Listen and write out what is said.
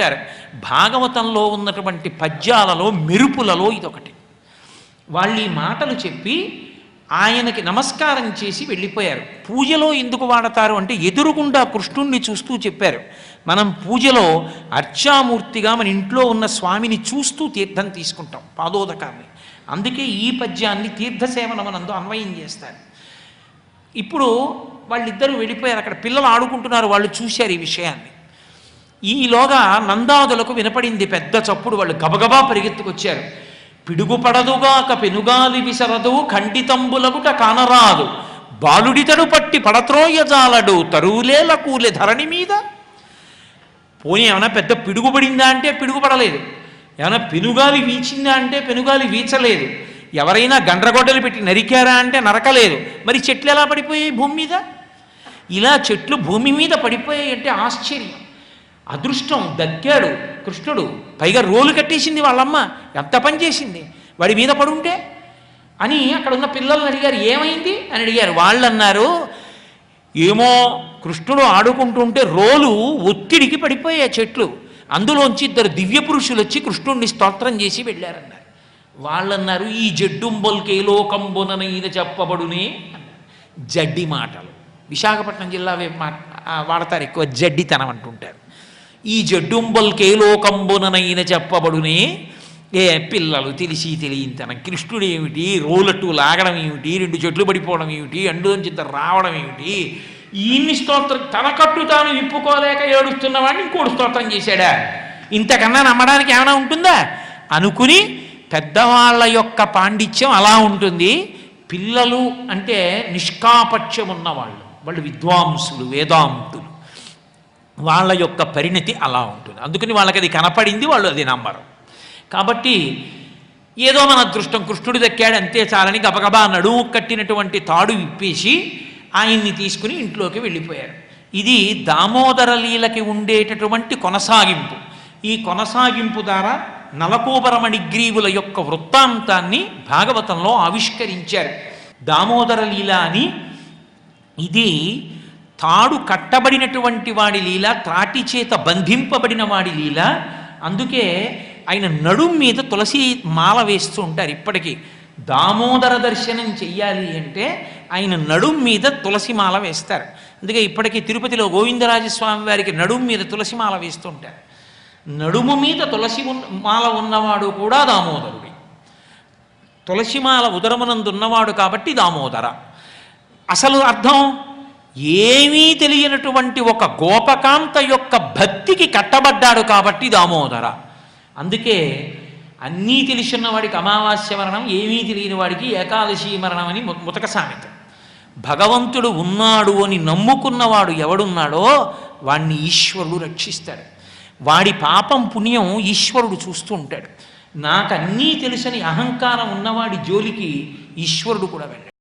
ఉంటారు భాగవతంలో ఉన్నటువంటి పద్యాలలో మెరుపులలో ఇదొకటి. వాళ్ళు ఈ మాటలు చెప్పి ఆయనకి నమస్కారం చేసి వెళ్ళిపోయారు. పూజలో ఎందుకు వాడతారు అంటే ఎదురుగుండా కృష్ణుణ్ణి చూస్తూ చెప్పారు. మనం పూజలో అర్చామూర్తిగా మన ఇంట్లో ఉన్న స్వామిని చూస్తూ తీర్థం తీసుకుంటాం పాదోదకాన్ని. అందుకే ఈ పద్యాన్ని తీర్థసేవన మనందు అన్వయం చేస్తారు. ఇప్పుడు వాళ్ళిద్దరూ వెళ్ళిపోయారు. అక్కడ పిల్లలు ఆడుకుంటున్నారు. వాళ్ళు చూశారు ఈ విషయాన్ని. ఈలోగా నందాదులకు వినపడింది పెద్ద చప్పుడు. వాళ్ళు గబగబా పరిగెత్తుకొచ్చారు. పిడుగుపడదుగాక పెనుగాలి విసరదు ఖండితంబులగుట కానరాదు. బాలుడితడు పట్టి పడత్రోయజాలడు తరువులేల కూలే ధరణి మీద. పోనీ ఏమైనా పెద్ద పిడుగుపడిందా అంటే పిడుగుపడలేదు. ఏమైనా పెనుగాలి వీచిందా అంటే పెనుగాలి వీచలేదు. ఎవరైనా గండ్రగొడ్డలు పెట్టి నరికారా అంటే నరకలేదు. మరి చెట్లు ఎలా పడిపోయాయి భూమి మీద? ఇలా చెట్లు భూమి మీద పడిపోయాయి అంటే ఆశ్చర్యం. అదృష్టం దక్కాడు కృష్ణుడు. పైగా రోలు కట్టేసింది వాళ్ళమ్మ. ఎంత పని చేసింది? వాడి మీద పడుంటే? అని అక్కడ ఉన్న పిల్లల్ని అడిగారు ఏమైంది? అని అడిగారు. వాళ్ళు అన్నారు ఏమో కృష్ణుడు ఆడుకుంటుంటే రోలు ఒత్తిడికి పడిపోయాయి చెట్లు. అందులోంచి ఇద్దరు దివ్య పురుషులు వచ్చి కృష్ణుడిని స్తోత్రం చేసి వెళ్ళారన్నారు. వాళ్ళన్నారు ఈ జడ్డుంబొల్కే లోకంబుననైన చెప్పబడునే జడ్డి మాటలు. విశాఖపట్నం జిల్లా వాడతారు ఎక్కువ జడ్డితనం అంటుంటారు. ఈ జడ్డుంబల్కే లోకంబుననైన చెప్పబడునే ఏ పిల్లలు తెలిసి తెలియంతనం కృష్ణుడు ఏమిటి? రోలట్టు లాగడం ఏమిటి? రెండు చెట్లు పడిపోవడం ఏమిటి? అండులోంచి రావడం ఏమిటి? ఈయన్ని స్తోత్రం తన కట్టు తాను విప్పుకోలేక ఏడుస్తున్నవాడిని ఇంకోటి స్తోత్రం చేశాడా? ఇంతకన్నా నమ్మడానికి ఏమైనా ఉంటుందా? అనుకుని పెద్దవాళ్ళ యొక్క పాండిత్యం అలా ఉంటుంది. పిల్లలు అంటే నిష్కాపక్షం ఉన్నవాళ్ళు వాళ్ళు విద్వాంసులు వేదాంతులు. వాళ్ళ యొక్క పరిణతి అలా ఉంటుంది. అందుకని వాళ్ళకి అది కనపడింది వాళ్ళు అది నమ్మరు. కాబట్టి ఏదో మన అదృష్టం కృష్ణుడు దక్కాడు అంతే చాలని గబగబా నడుము కట్టినటువంటి తాడు విప్పేసి ఆయన్ని తీసుకుని ఇంట్లోకి వెళ్ళిపోయారు. ఇది దామోదర లీలకి ఉండేటటువంటి కొనసాగింపు. ఈ కొనసాగింపు ద్వారా నలకోబరమణిగ్రీవుల యొక్క వృత్తాంతాన్ని భాగవతంలో ఆవిష్కరించారు. దామోదర లీల అని ఇది తాడు కట్టబడినటువంటి వాడి లీల త్రాటి చేత బంధింపబడిన వాడి లీల. అందుకే ఆయన నడుం మీద తులసి మాల వేస్తూ ఉంటారు ఇప్పటికీ. దామోదర దర్శనం చెయ్యాలి అంటే ఆయన నడుం మీద తులసి మాల వేస్తారు. అందుకే ఇప్పటికీ తిరుపతిలో గోవిందరాజస్వామి వారికి నడుం మీద తులసి మాల వేస్తూ ఉంటారు. నడుము మీద తులసి ఉన్న మాల ఉన్నవాడు కూడా దామోదరుడే. తులసిమాల ఉదరమునందున్నవాడు కాబట్టి దామోదర. అసలు అర్థం? ఏమీ తెలియనటువంటి ఒక గోపకాంత యొక్క భక్తికి కట్టబడ్డాడు కాబట్టి దామోదర. అందుకే అన్నీ తెలిసిన వాడికి అమావాస్య మరణం ఏమీ తెలియని వాడికి ఏకాదశి మరణం అని ముతక సామెత. భగవంతుడు ఉన్నాడు అని నమ్ముకున్నవాడు ఎవడున్నాడో వాణ్ణి ఈశ్వరుడు రక్షిస్తాడు. వాడి పాపం పుణ్యం ఈశ్వరుడు చూస్తూ ఉంటాడు. నాకు అన్నీ తెలుసని అహంకారం ఉన్నవాడి జోలికి ఈశ్వరుడు కూడా వెళ్ళాడు.